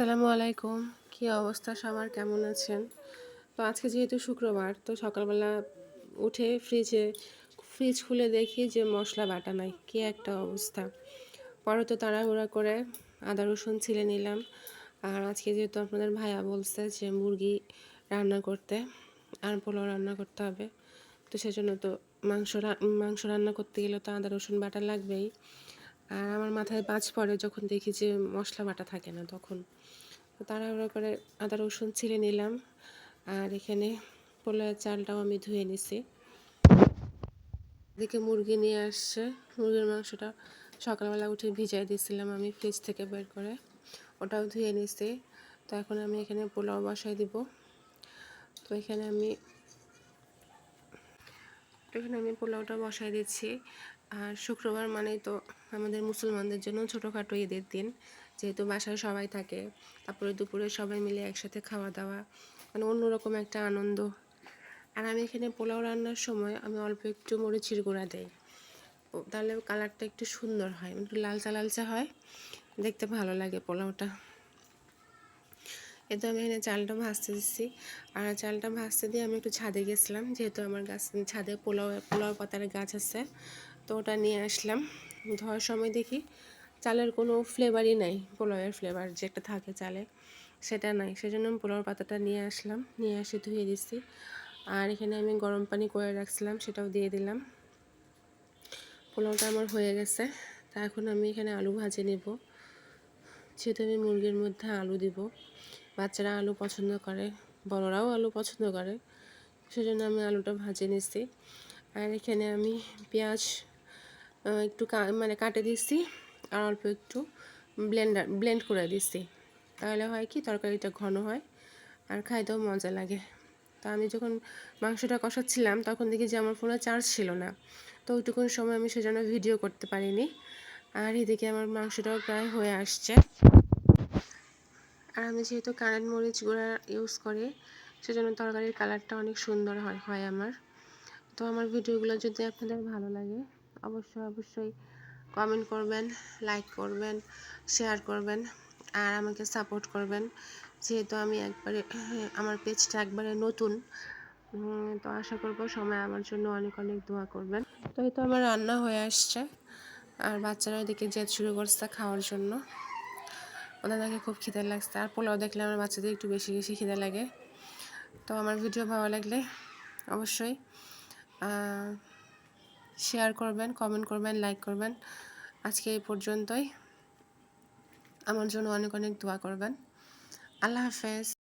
আসসালামু আলাইকুম। কি অবস্থা? সবার কেমন আছেন? তো আজকে যেহেতু শুক্রবার, তো সকালবেলা উঠে ফ্রিজে ফ্রিজ খুলে দেখি যে মশলা বাটা নাই। কি একটা অবস্থা। পরে তো তাড়াহুড়া করে আদা রসুন ছিলে নিলাম। আর আজকে যেহেতু আপনাদের ভাইয়া বলছে যে মুরগি রান্না করতে, আর পোলাও রান্না করতে হবে, তো সেজন্য তো মাংস মাংস রান্না করতে গেলে তো আদা রসুন বাটা লাগবেই। আর আমার মাথায় বাজ পড়ে যখন দেখি যে মশলা বাটা থাকে না তখন। তাড়াহুড়ো করে আদা রসুন ছিলে নিলাম আর এখানে পোলার চালটাও আমি ধুয়ে নিছি। এদিকে মুরগি নিয়ে আসছে। মুরগির মাংসটা সকালবেলা উঠে ভিজাই দিয়েছিলাম আমি ফ্রিজ থেকে বের করে। ওটাও ধুয়ে নিছি। তো এখন আমি এখানে পোলাও বসাই দিব। তো এখানে আমি এখানে আমি পোলাওটা বসাই দিচ্ছি। আর শুক্রবার মানেই তো আমাদের মুসলমানদের জন্য ছোটোখাটো ঈদের দিন, যেহেতু বাসায় সবাই থাকে। তারপরে দুপুরে সবাই মিলে একসাথে খাওয়া দাওয়া মানে অন্যরকম একটা আনন্দ। আর আমি এখানে পোলাও রান্নার সময় আমি অল্প একটু মরিচির গুঁড়া দেই। তাহলে কালারটা একটু সুন্দর হয়, একটু লালচা লালচা হয়। দেখতে ভালো লাগে পোলাওটা। এতে আমি এখানে চালটা ভাজতে দিচ্ছি। আর চালটা ভাজতে দিয়ে আমি একটু ছাদে গেছিলাম, যেহেতু আমার গাছ, ছাদে পোলাও পোলাও পাতার গাছ আছে। তো ওটা নিয়ে আসলাম। ধোয়ার সময় দেখি চালের কোনো ফ্লেভারই নাই, পোলাওয়ের ফ্লেভার যেটা থাকে চালে, সেটা নাই। সেজন্য আমি পোলাওর পাতাটা নিয়ে আসলাম, নিয়ে এসে ধুয়ে দিচ্ছি। আর এখানে আমি গরম পানি করে রাখছিলাম, সেটাও দিয়ে দিলাম। পোলাওটা আমার হয়ে গেছে। তা এখন আমি এখানে আলু ভাজে নেব। যেহেতু আমি মুরগির মধ্যে আলু দিব, বাচ্চারা আলু পছন্দ করে, বড়রাও আলু পছন্দ করে, সেজন্য আমি আলুটা ভাজে নিচ্ছি। আর এখানে আমি পেঁয়াজ একটু মানে কাটে দিচ্ছি আর অল্প একটু ব্লেন্ডার, ব্লেন্ড করে দিচ্ছি। তাহলে হয় কি তরকারিটা ঘন হয় আর খাইতেও মজা লাগে। তা আমি যখন মাংসটা কষাচ্ছিলাম তখন দেখি যে আমার ফোনে চার্জ ছিল না। তো ওইটুকুন সময় আমি সেজন্য ভিডিও করতে পারিনি। আর এদিকে আমার মাংসটাও প্রায় হয়ে আসছে। আর আমি যেহেতু কারেন্ট মরিচ গুঁড়া ইউজ করি, সেজন্য তরকারির কালারটা অনেক সুন্দর হয় হয় আমার। তো আমার ভিডিওগুলো যদি আপনাদের ভালো লাগে অবশ্যই অবশ্যই কমেন্ট করবেন লাইক করবেন শেয়ার করবেন আর আমাকে সাপোর্ট করবেন। যেহেতু আমি একবারে, আমার পেজটা একবারে নতুন তো আশা করব সময় আমার জন্য অনেক অনেক দোয়া করবেন। তো এই তো আমার রান্না হয়ে আসছে। আর বাচ্চারা ওইদিকে জেদ শুরু করছে খাওয়ার জন্য। ওনাদেরকে খুব খিদে লাগছে। আর পোলাও দেখলে আমার বাচ্চাদের একটু বেশি বেশি খিদে লাগে। তো আমার ভিডিও ভালো লাগলে অবশ্যই শেয়ার করবেন কমেন্ট করবেন লাইক করবেন। আজকে এই পর্যন্তই। আমার জন্য অনেক অনেক দোয়া করবেন। আল্লাহ হাফেজ।